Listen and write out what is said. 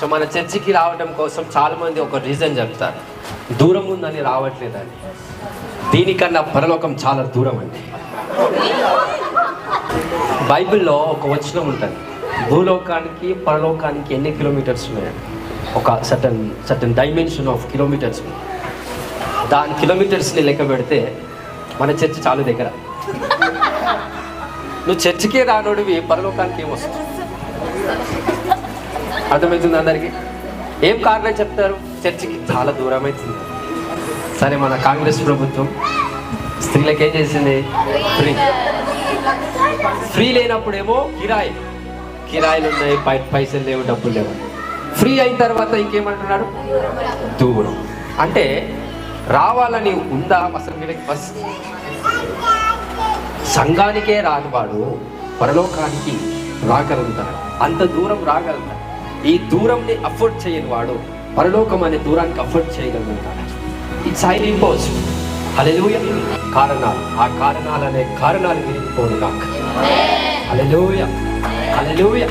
So మన చర్చికి రావడం కోసం చాలామంది ఒక రీజన్ చెప్తారు. దూరం ఉందని రావట్లేదని. దీనికన్నా పరలోకం చాలా దూరం అండి. బైబిల్లో ఒక వచనం ఉంటుంది. భూలోకానికి పరలోకానికి ఎన్ని కిలోమీటర్స్ ఉన్నాయండి ఒక సటన్ సటన్ డైమెన్షన్ ఆఫ్ కిలోమీటర్స్. దాని కిలోమీటర్స్ని లెక్క పెడితే మన చర్చ్ చాలా దగ్గర. నువ్వు చర్చికే రానోడివి పరలోకానికి ఏమొస్తుంది అర్థమవుతుంది అందరికీ? ఏం కారణం చెప్తారు? చర్చికి చాలా దూరం అవుతుంది సరే మన కాంగ్రెస్ ప్రభుత్వం స్త్రీలకు ఏం చేసింది? ఫ్రీ ఫ్రీ లేనప్పుడేమో కిరాయి. కిరాయిలు ఉన్నాయి పై పైసలు లేవు డబ్బులు లేవు. ఫ్రీ అయిన తర్వాత ఇంకేమంటున్నాడు? దూరం. అంటే రావాలని ఉందా? అసలు వీళ్ళకి ఫస్ట్ సంఘానికే రానివాడు పరలోకానికి రాగలుగుతాడు. అంత దూరం రాగలుగుతాడు. ఈ దూరంని అఫోర్డ్ చేయని వాడు పరలోకం అనే దూరానికి అఫోర్డ్ చేయగలుగుతాడు. ఇట్స్ హైలీ ఇంపాసిబుల్ హల్లెలూయ కారణాలు. ఆ కారణాలు అనే కారణాలు విరిగిపోను కాక హల్లెలూయ హల్లెలూయ